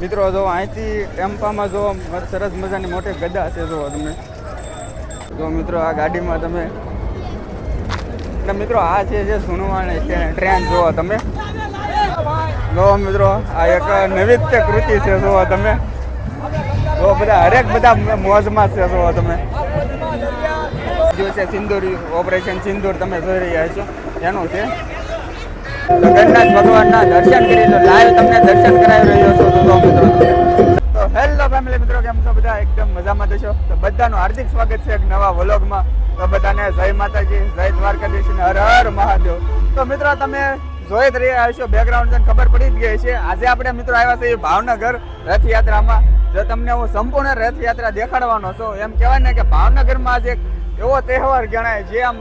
મિત્રો જો અહીંથી ટેમ્પામાં જો સરસ મજાની મોટી ગદા છે જો તમે જો મિત્રો આ ગાડીમાં તમે એટલે મિત્રો આ છે જે સુનવાણી છે, ટ્રેન જુઓ તમે. જો મિત્રો, આ એક નૈવિત્ય કૃતિ છે, જુઓ તમે. જો બધા, હરેક બધા મોજમાં છે, જુઓ તમે. જો છે સિંદૂર, ઓપરેશન સિંદૂર તમે જોઈ રહ્યા છો. એનું છે. જગન્નાથ ભગવાનના દર્શન કરી લો. લાઈવ તમને દર્શન કરાવી રહ્યો છું તો મિત્રો તો હેલો ફેમિલી મિત્રો, કેમ છો બધા? એકદમ મજામાં છો? તો બધાનું હાર્દિક સ્વાગત છે એક નવા વ્લોગમાં. તો બધાને જય માતાજી, જય દ્વારકાધીશ અને હર હર મહાદેવ. તો મિત્રો, તમે જોઈ જ રહ્યા હશો બેકગ્રાઉન્ડ તમને ખબર પડી જ ગઈ છે. આજે આપણે મિત્રો આવ્યા છે ભાવનગર રથયાત્રામાં. જો તમને હું સંપૂર્ણ રથયાત્રા દેખાડવાનો છું, એમ કહેવાય ને કે ભાવનગરમાં આજે એક એવો તહેવાર ગણાય જે આમ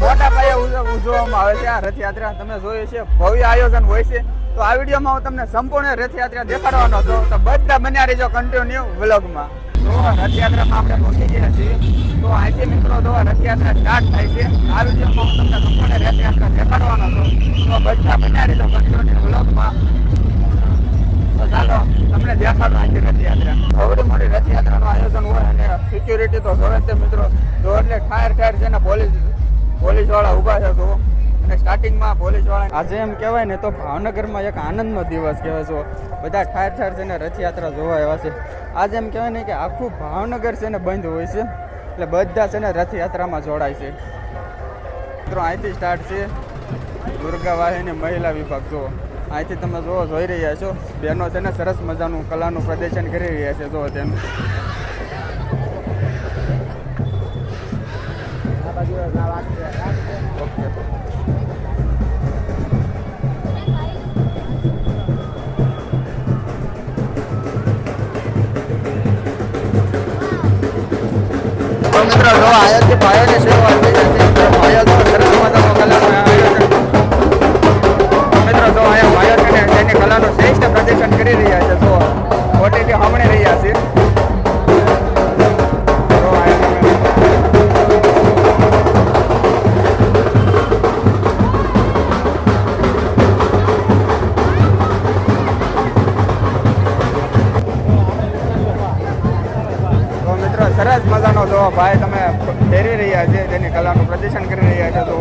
મોટા પાયે ઉજ- ઉજવવામાં આવે છે આ રથયાત્રા. તમે જોયું છે, ભવ્ય આયોજન હોય છે. તો આ વિડીયોમાં હું તમને સંપૂર્ણ રથયાત્રા દેખાડવાનો છું. તો બધા બન્યા રહેજો કન્ટિન્યુ વ્લોગમાં. તો રથયાત્રામાં આપણે પહોંચી ગયા છીએ. તો આજે મિત્રો તો રથયાત્રા સ્ટાર્ટ થાય છે. આ વિડીયોમાં હું તમને સંપૂર્ણ રથયાત્રા દેખાડવાનો છું. તો બધા બન્યા રહેજો કન્ટિન્યુ વ્લોગમાં. તો ચાલો, તમને દેખાડો આજે રથયાત્રા. હવે મોટી રથયાત્રાનું આયોજન હોય અને સિક્યુરિટી તો જોવે છે મિત્રો. તો એટલે ઠાર ઠાર છે ને પોલીસ પોલીસવાળા ઊભા છે તો સ્ટાર્ટિંગમાં પોલીસવાળા આજે એમ કહેવાય ને તો ભાવનગરમાં એક આનંદનો દિવસ કહેવાય છે. બધા ઠાર ઠાર છે ને રથયાત્રા જોવા આવ્યા છે. આજે એમ કહેવાય ને કે આખું ભાવનગર છે ને બંધ હોય છે. એટલે બધા છે ને રથયાત્રામાં જોડાય છે. મિત્રો અહીંથી સ્ટાર્ટ છે દુર્ગા વાહિની મહિલા વિભાગ. જુઓ અહીંથી તમે જુઓ જોઈ રહ્યા છો. બહેનો છે ને સરસ મજાનું કલાનું પ્રદર્શન કરી રહ્યા છે. જુઓ તેનું ઓકે. આયોજન ભાઈઓની શરૂઆત થઈ જશે તો સરસ મજાનો કલાનું છે તેની કલાનું શ્રેષ્ઠ પ્રદર્શન કરી રહ્યા છે. ભાઈ તમે ફેરવી રહ્યા છે તેની કલાનું પ્રદર્શન કરી રહ્યા છે, તો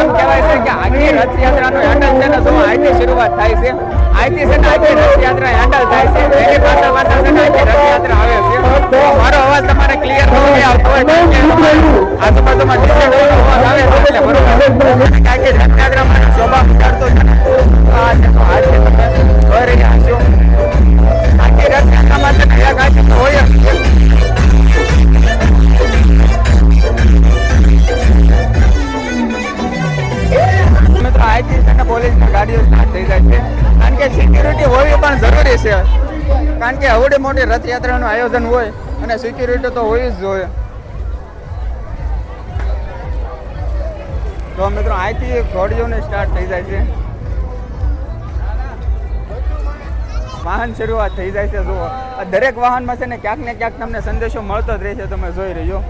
એમ કહેવાય છે કે આખી રથયાત્રાનું હેન્ડલ છે ને જો આજની શરૂઆત થાય છે. અહીંથી આખી રથયાત્રા હેન્ડલ થાય છે. એની પાસે પાસે છે ને રથયાત્રા આવે છે. મારો અવાજ તમારે ક્લિયર ન આવતો હોય આજુબાજુમાં નો અવાજ આવે છે એટલે બરોબર. કારણ કે રથયાત્રામાં શોભા ઉતારતો પોલીસની ગાડીઓ સ્ટાર્ટ થઈ જાય છે. કે સિક્યુરિટી હોવી પણ જરૂરી છે. કારણ કે આવડી મોટી રથયાત્રાનું આયોજન હોય અને સિક્યુરિટી તો હોવી જ જોઈએ. તો મિત્રો અહીંથી ગાડીઓને સ્ટાર્ટ થઈ જાય છે. વાહન શરૂઆત થઈ જાય છે. જુઓ દરેક વાહનમાં છે ને ક્યાંક ને ક્યાંક તમને સંદેશો મળતો જ રહેશે તમે જોઈ રહ્યો.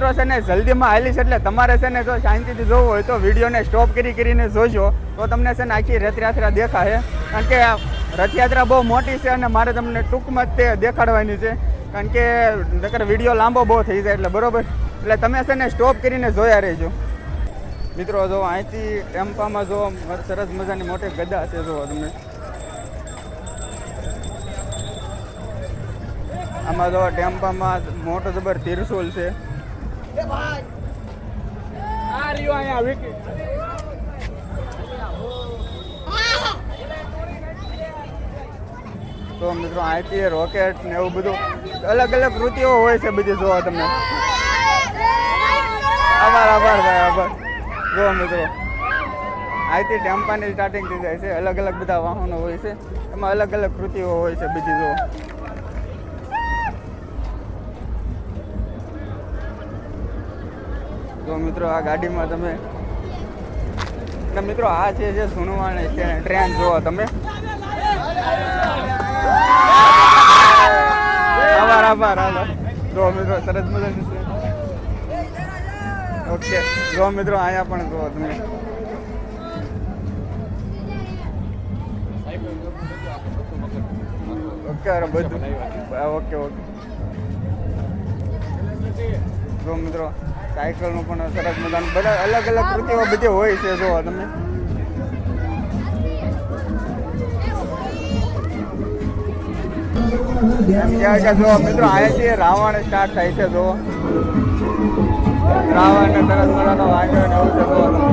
મિત્રો છે ને, જલ્દીમાં હાલીશ એટલે તમારે છે ને જો શાંતિથી જોવું હોય તો વિડીયોને સ્ટોપ કરી કરીને જોજો. તો તમને છે ને આખી રથયાત્રા દેખાશે. કારણ કે રથયાત્રા બહુ મોટી છે અને મારે તમને ટૂંકમાં જ તે દેખાડવાની છે. કારણ કે નકર વીડિયો લાંબો બહુ થઈ જાય એટલે બરોબર. એટલે તમે છે ને સ્ટોપ કરીને જોયા રહેજો. મિત્રો જો અહીંથી ટેમ્પામાં જો સરસ મજાની મોટી ગદા છે જુઓ તમે આમાં જો ટેમ્પામાં મોટો જબર તિરસુલ છે. આ રહ્યો અહીંયા વિકી તો મિત્રો અહીંથી રોકેટ ને એવું બધું અલગ અલગ કૃતિઓ હોય છે બધી જોવા તમે આભાર આભાર ભાઈ આભાર. જો મિત્રો અહીંથી ટેમ્પાની સ્ટાર્ટિંગ થઈ જાય છે. અલગ અલગ બધા વાહનો હોય છે. એમાં અલગ અલગ કૃતિઓ હોય છે બીજી જો. તો મિત્રો આ ગાડીમાં તમે અને મિત્રો આ છે જે સુનવાણી છે, ટ્રેન જુઓ તમે. આભાર આભાર આભાર. જો મિત્રો, સરસ મજાની છે. ઓકે, જો મિત્રો અહીંયા પણ જુઓ તમે. ઓકે, અરે બધું ઓકે ઓકે. જો મિત્રો સાયકલનું પણ સરસ મજાનું. બધા અલગ અલગ કૃતિઓ બધી હોય છે જો તમે. એમ કહેવાય જો મિત્રો અહીંયાથી રાવણ સ્ટાર્ટ થાય છે જો રાવણ ને સરસ મજાનો વાંચો ને એવું છે જો તમે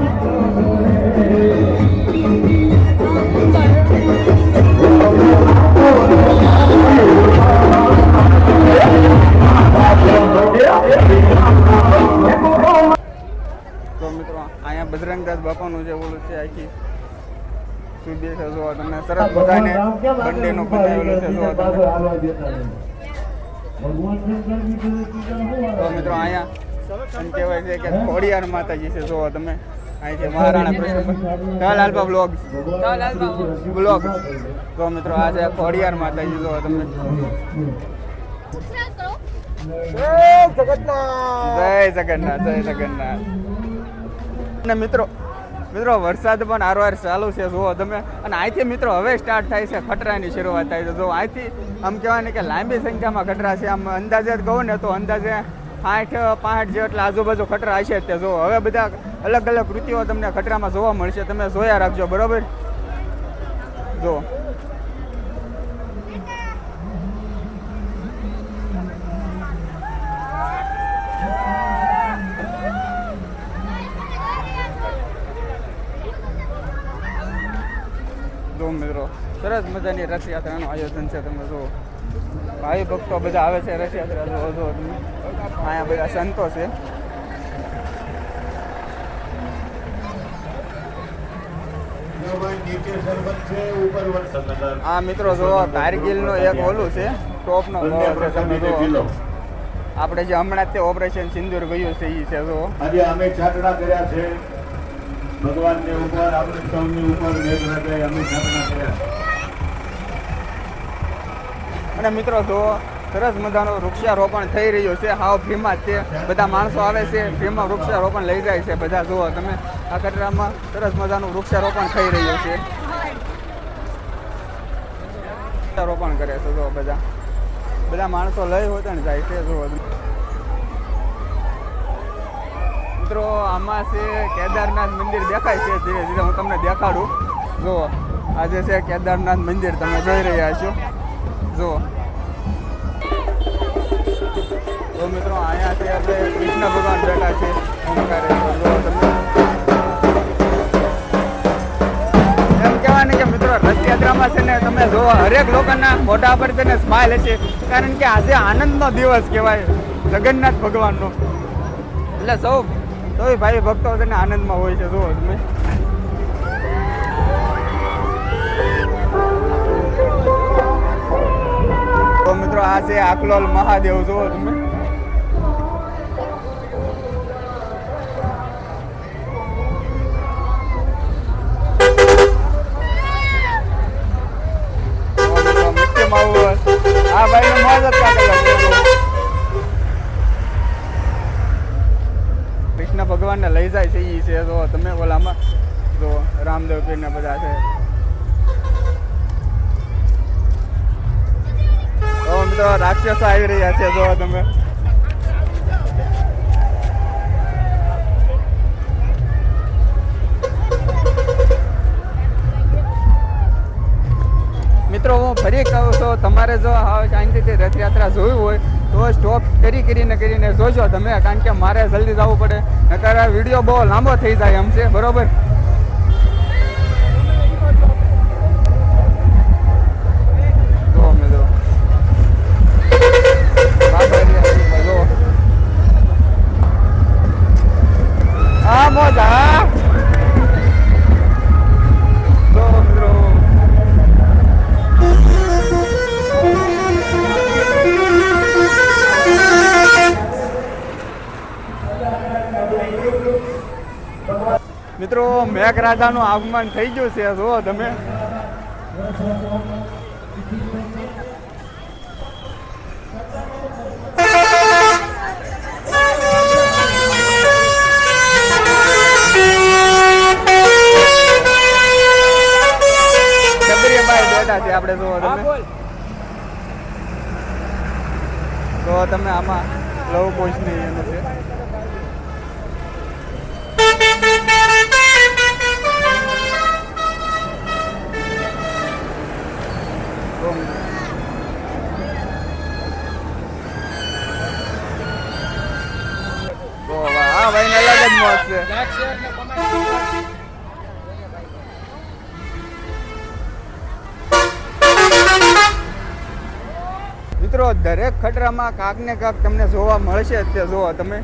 તો બજરંગદાસ બાપાનું જે ઓલું છે આખી સુધી છે જોવા તમે? સરસ બધાને બંનેનું બનાવેલો છે જો તમે? તો મિત્રો અહીંયા એમ કહેવાય છે કે ખોડિયાર માતાજી છે જોવા તમે. અહીં છે. મહારાણા લાલબા બ્લોગ. બ્લોગ. તો મિત્રો આ છે ખોડિયાર માતાજી જોવા તમે. જય જગન્નાથ જય જગન્નાથ. અને મિત્રો મિત્રો, વરસાદ પણ આરવાર ચાલુ છે, જુઓ તમે. અને અહીંથી મિત્રો હવે સ્ટાર્ટ થાય છે ખટરાની શરૂઆત થાય છે. જો અહીંથી આમ કહેવાય કે લાંબી સંખ્યામાં ખટરા છે. આમ અંદાજે જ કહું ને તો અંદાજે આઠ પાંઠ જેટલા આજુબાજુ ખટરા હશે તે. જો હવે બધા અલગ અલગ કૃતિઓ તમને ખટરામાં જોવા મળશે. તમે જોયા રાખજો, બરાબર? જો જો મિત્રો. સરસ મજાની રથયાત્રાનું આયોજન છે તમે જુઓ. ભાઈ ભક્તો બધા આવે છે રથયાત્રા જુઓ જુઓ તમે. અહીંયા બધા સંતો છે. આ મિત્રો જુઓ કારગિલનું એક ઓલું છે ટોપ નો છે તમે જુઓ. આપણે જે હમણાં તે ઓપરેશન સિંદૂર ગયું છે એ છે જો આજે અમે છાટણા કર્યા છે. ભગવાનની ઉપર આપણે સૌની ઉપર મેઘરાજે અમે છાટણા કર્યા અને મિત્રો જુઓ સરસ મજાનું વૃક્ષારોપણ થઈ રહ્યું છે, હાવ ફ્રીમાં જ તે બધા માણસો આવે છે ફ્રીમાં વૃક્ષારોપણ લઈ જાય છે. બધા જુઓ તમે, આ કટરામાં સરસ મજાનું વૃક્ષારોપણ થઈ રહ્યું છે. વૃક્ષારોપણ કરે છે જુઓ બધા. બધા માણસો લઈ હોતા ને જાય છે, જુઓ તમે. મિત્રો, આમાં છે કેદારનાથ મંદિર દેખાય છે ધીરે ધીરે, હું તમને દેખાડું. જુઓ, આજે છે કેદારનાથ મંદિર, તમે જોઈ રહ્યા છો. જુઓ. તો મિત્રો, અહીંયા છે આપણે કૃષ્ણ ભગવાન બેઠા છે. એમ કહેવાની કે મિત્રો, રથયાત્રામાં છે ને તમે જુઓ, હરેક લોકોના મોઢા પર છે ને સ્માઇલ હશે. કારણ કે આજે આનંદનો દિવસ કહેવાય જગન્નાથ ભગવાનનો. એટલે સૌ સૌ ભાઈ ભક્તો તને આનંદમાં હોય છે, જુઓ તમે. તો મિત્રો, આ છે આકલોલ મહાદેવ, જુઓ તમે. તો આ ભાઈ મોજ જ ભગવાનને લઈ જાય છે એ છે. જો તમે ઓલામાં જો રામદેવ પીરને બધા છે. મિત્રો આવી રહ્યા છે, જો તમે. મિત્રો, હું ફરી કહું છું. તમારે જો હવે શાંતિથી રથયાત્રા જોવી હોય તો સ્ટોપ કરી કરીને કરીને જોજો તમે, કારણ કે મારે જલ્દી જવું પડે. નકર વીડિયો બહુ લાંબો થઈ જાય એમ છે, બરોબર? મિત્રો મેઘરાજાનું આગમન થઈ ગયું છે. જુઓ તમે. આપણે જુઓ તમે. તો તમે આમાં લવ કોચની એનું છે. તો આ ભાઈને અલગ જ મોજ છે. મિત્રો દરેક ખટરામાં કાંક ને કાંક તમને જોવા મળશે જ તે જોવો તમે.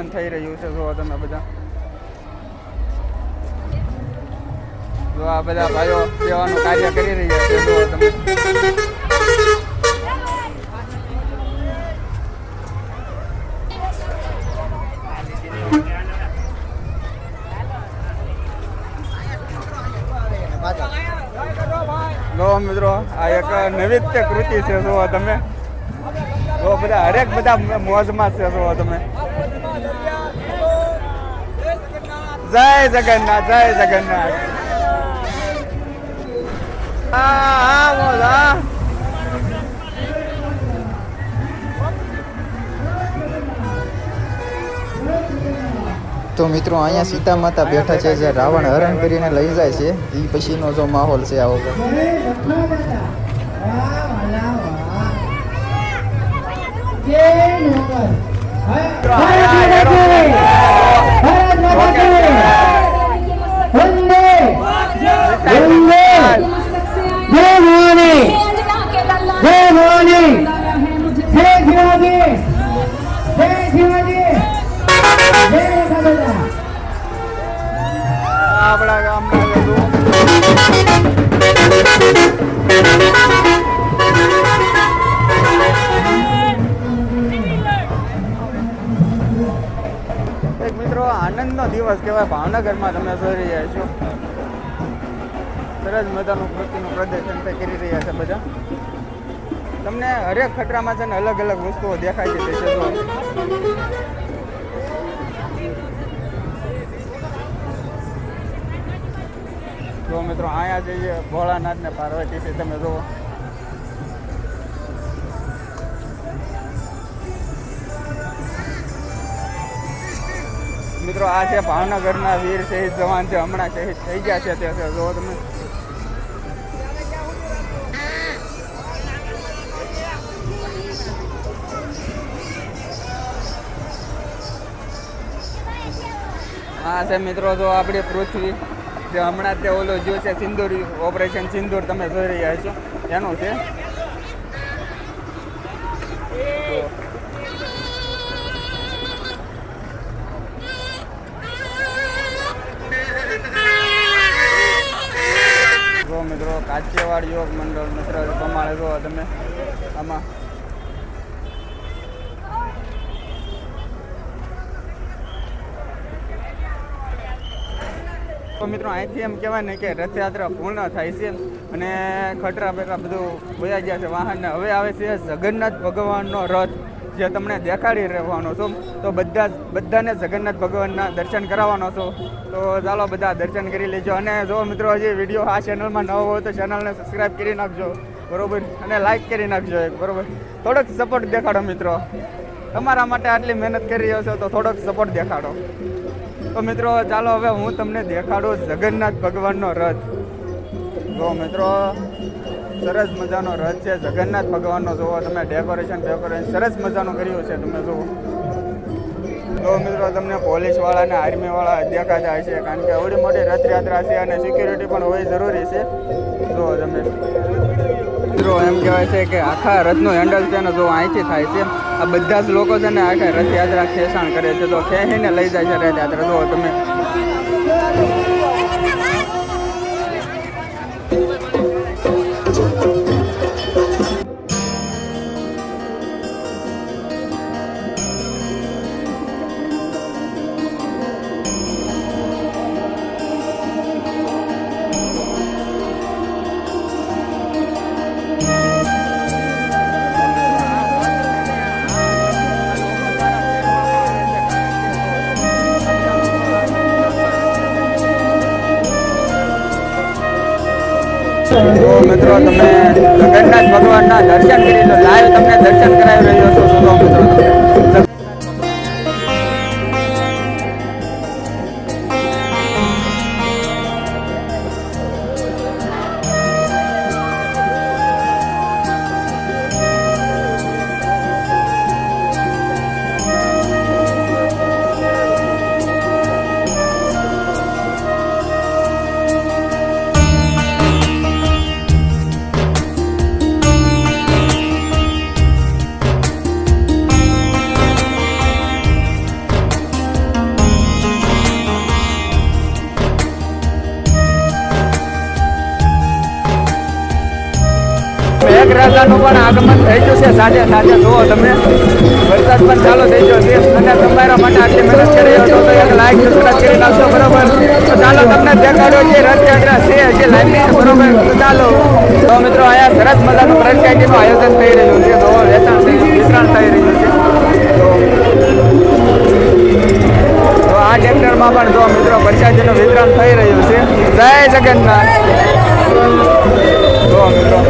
પ્રસાદીનું થઈ રહ્યું છે જો તમે બધા. જો આ બધા ભાઈઓ સેવાનું કાર્ય કરી રહ્યા છે જો તમે. મિત્રો, આ એક નૈવિત્ય કૃતિ છે જો તમે. બધા, હરેક બધા મોજમાં છે જો તમે. જય જગન્નાથ જય જગન્નાથ. હા હા તો મિત્રો અહીંયા સીતા માતા બેઠા છે જે રાવણ હરણ કરીને લઈ જાય છે. એ પછીનો જો માહોલ છે આવો. મિત્રો અહીંયા કહેવાય તમે જોઈ રહ્યા છો. સરસ મજાનું કૃતિનું પ્રદર્શન કરી રહ્યા છે બધા. તમને હરેક ખતરામાં છે ને અલગ અલગ વસ્તુઓ દેખાય છે તે જો મિત્રો, અહીંયા જઈએ ભોળાનાથ ને પાર્વતી છે તમે જુઓ મિત્રો, આ છે ભાવનગરના વીર શહીદ જવાન છે, હમણાં શહીદ થઈ ગયા છે તે જો તમે હા છે મિત્રો, જો આપણી પૃથ્વી, જે હમણાં તે ઓલો જો છે સિંદૂર ઓપરેશન સિંદૂર તમે જોઈ રહ્યા છો. એનું છે મિત્રો યોગ મંડળ મિત્ર પ્રમાણે જો તમે. આમાં. તો મિત્રો, અહીંથી એમ કહેવાય ને કે રથયાત્રા પૂર્ણ થાય છે અને ખટરા બેટરા બધું વયા ગયા છે. વાહન હવે આવે છે જગન્નાથ ભગવાનનો રથ. જે તમને દેખાડી રહેવાનો છું, તો બધા બધાને જગન્નાથ ભગવાનના દર્શન કરાવવાનો છું. તો ચાલો બધા દર્શન કરી લેજો. અને જો મિત્રો હજી વીડિયો આ ચેનલમાં ન હોય તો ચેનલને સબસ્ક્રાઈબ કરી નાખજો. બરોબર? અને લાઈક કરી નાખજો એક, બરોબર? થોડોક સપોર્ટ દેખાડો મિત્રો. તમારા માટે આટલી મહેનત કરી રહ્યો છો તો થોડોક સપોર્ટ દેખાડો. તો મિત્રો, ચાલો હવે હું તમને દેખાડું જગન્નાથ ભગવાનનો રથ. જો મિત્રો સરસ મજાનો રથ છે. જગન્નાથ ભગવાનનો જોવો, તમે ડેકોરેશન ડેકોરેશન સરસ મજાનું કર્યું છે તમે જુઓ તો મિત્રો તમને પોલીસવાળા અને આર્મીવાળા દેખાતા હશે, કારણ કે આવડી મોટી રથયાત્રા છે અને સિક્યુરિટી પણ હોવી જરૂરી છે. જો તમે મિત્રો એમ કહેવાય છે કે આખા રથનું હેન્ડલ છે ને જો અહીંથી થાય છે. આ બધા જ લોકો છે ને આખા રથયાત્રા ખેંચાણ કરે છે. તો ખેંચીને લઈ જાય છે રથયાત્રા. જો તમે મિત્રો તમે જગન્નાથ ભગવાનના દર્શન કરી લો લાઈવ તમને દર્શન કરાવી રહ્યો છું તાજા સાથે જુઓ તમે. વરસાદ પણ ચાલુ થઈ ગયો છે. અને તમારા માટે આટલી મહેનત કરી રહ્યો તો એક લાઈક સબસ્ક્રાઈબ કરી નાખશો બરોબર? તો ચાલો તમને દેખાડો છે રથયાત્રા છે, જે લાઈન છે, બરોબર? ચાલો. તો મિત્રો, અહીંયા સરસ મજાનું ફ્રેન્ચાઇઝીનું આયોજન થઈ રહ્યું છે. તો વેચાણ થઈ, વિતરણ થઈ રહ્યું છે. તો આ ટ્રેક્ટરમાં પણ જો મિત્રો ફ્રેન્ચાઇઝીનું વિતરણ થઈ રહ્યું છે. જય જગન્નાથ. તો મિત્રો.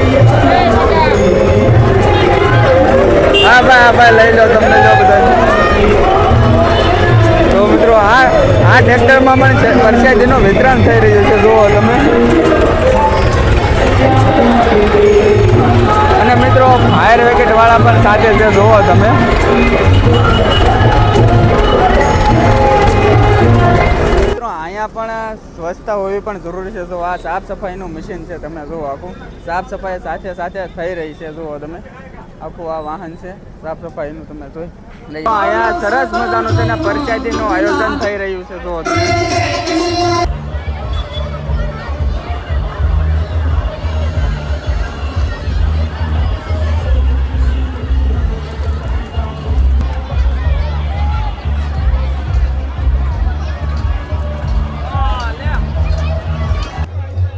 હા, ભાઈ હા ભાઈ લઈ લો તમને જો બધા તો મિત્રો, આ આ ટ્રેક્ટરમાં પણ પ્રસાદીનું વિતરણ થઈ રહ્યું છે, જુઓ તમે. અને મિત્રો ફાયર બ્રિગેડ વાળા પણ સાથે છે, જુઓ તમે. અહીંયા પણ સ્વચ્છતા હોવી પણ જરૂરી છે. જો આ સાફ સફાઈનું મશીન છે, તમે જુઓ આખું. સાફ સફાઈ સાથે સાથે થઈ રહી છે, જુઓ તમે. આખું આ વાહન છે, સાફ સફાઈનું તમે જોઈ. અહીંયા સરસ મજાનું છે ને પરસાદીનું આયોજન થઈ રહ્યું છે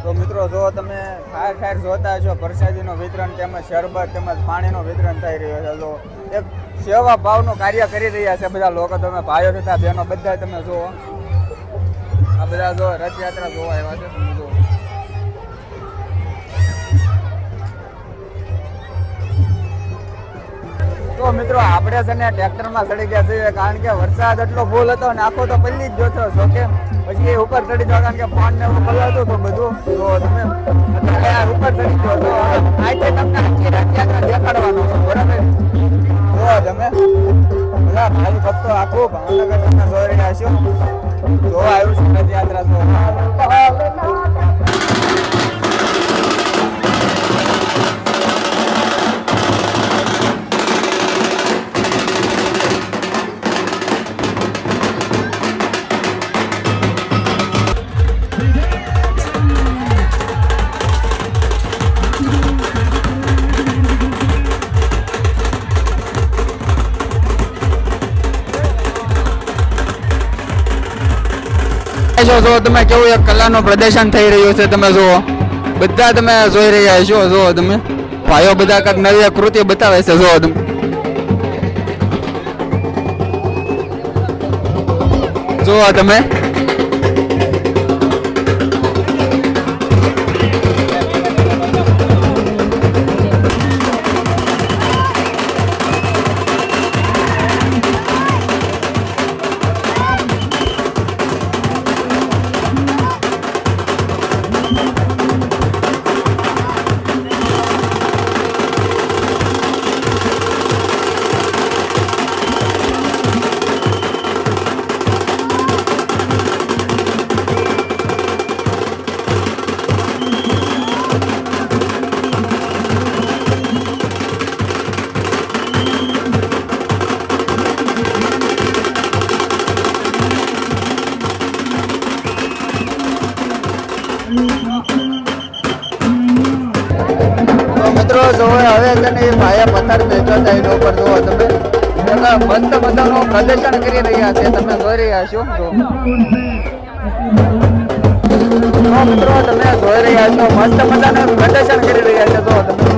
તો મિત્રો જો તમે, ફાયર ફાયર જોતા છો પ્રસાદીનું વિતરણ તેમજ શરબત તેમજ પાણીનું વિતરણ થઈ રહ્યું છે. તો એક સેવા ભાવનું કાર્ય કરી રહ્યા છે બધા લોકો, તમે ભાઈઓ તથા બહેનો બધા તમે જુઓ. આ બધા જો રથયાત્રા જોવા આવ્યા છે, તમે જુઓ. તો મિત્રો, આપણે છે ને ટ્રેક્ટરમાં ચડી ગયા છીએ, કારણ કે વરસાદ એટલો ફૂલ હતો ને આખો તો પલ્લી જ જોતો છો કે પછી એ ઉપર ચડી જાવ કે ફોન ને પલ્લાતું હતું બધું. તો તમે અત્યારે ઉપર ચડી ગયો તો આજે તમને આખી રથયાત્રા દેખાડવાનો છે, બરાબર? જો તમે બધા ભાઈ ભક્તો આખું ભાવનગર તમે જોઈને આવ્યો. જોવા આવ્યું છે રથયાત્રા જો છો જો તમે કેવું એક કલાનું પ્રદર્શન થઈ રહ્યું છે, તમે જુઓ. બધા તમે જોઈ રહ્યા છો, જુઓ તમે. ભાઈઓ બધા કંઈક નવી કૃતિ બતાવે છે, જુઓ તમે. જુઓ તમે. પથ્થર છે એના ઉપર જુઓ તમે. એટલે મસ્ત મજાનું પ્રદર્શન કરી રહ્યા છે. તમે જોઈ રહ્યા છો. મિત્રો, તમે જોઈ રહ્યા છો. મસ્ત મજાનું પ્રદર્શન કરી રહ્યા છે. જો તમે.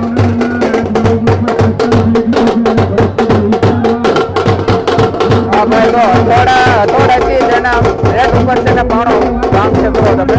તો થોડા થોડાથી તેના રેટ ઉપર છે ને પાણો. કામ છે તમે.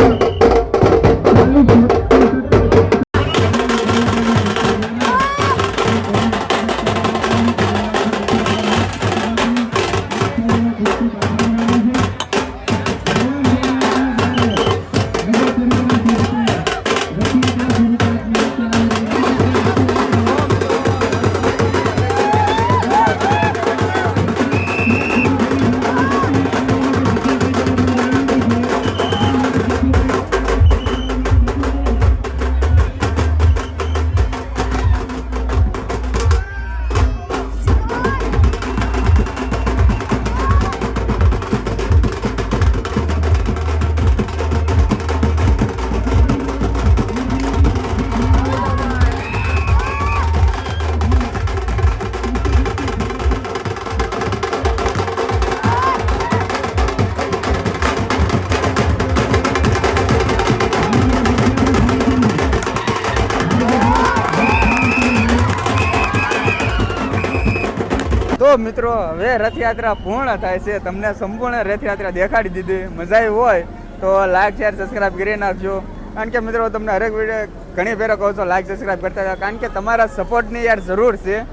મિત્રો, હવે રથયાત્રા પૂર્ણ થાય છે. તમને સંપૂર્ણ રથયાત્રા દેખાડી દીધી. મજા આવી હોય તો લાઈક શેર સબસ્ક્રાઈબ કરી નાખજો. કારણ કે મિત્રો, તમને હરેક વીડિયો ઘણી ફેરો કહો છો લાઈક સબસ્ક્રાઈબ કરતા રહ્યા કારણ કે તમારા સપોર્ટની યાર જરૂર છે.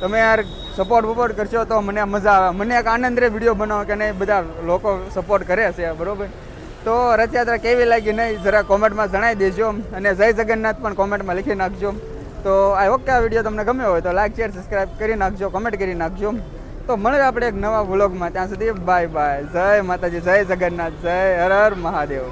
તમે યાર સપોર્ટ બપોર્ટ કરશો તો મને મજા આવે. મને એક આનંદ રે વીડિયો બનાવો કે નહીં, બધા લોકો સપોર્ટ કરે છે, બરોબર? તો રથયાત્રા કેવી લાગી નહીં, જરા કોમેન્ટમાં જણાવી દેજો. અને જય જગન્નાથ પણ કોમેન્ટમાં લખી નાખજો. તો આઈ હોપ કે આ વીડિયો તમને ગમ્યો હોય તો લાઈક શેર સબસ્ક્રાઇબ કરી નાખજો કમેન્ટ કરી નાખજો. તો મળે આપણે એક નવા વ્લોગમાં ત્યાં સુધી બાય બાય જય માતાજી, જય જગન્નાથ, જય હર હર મહાદેવ.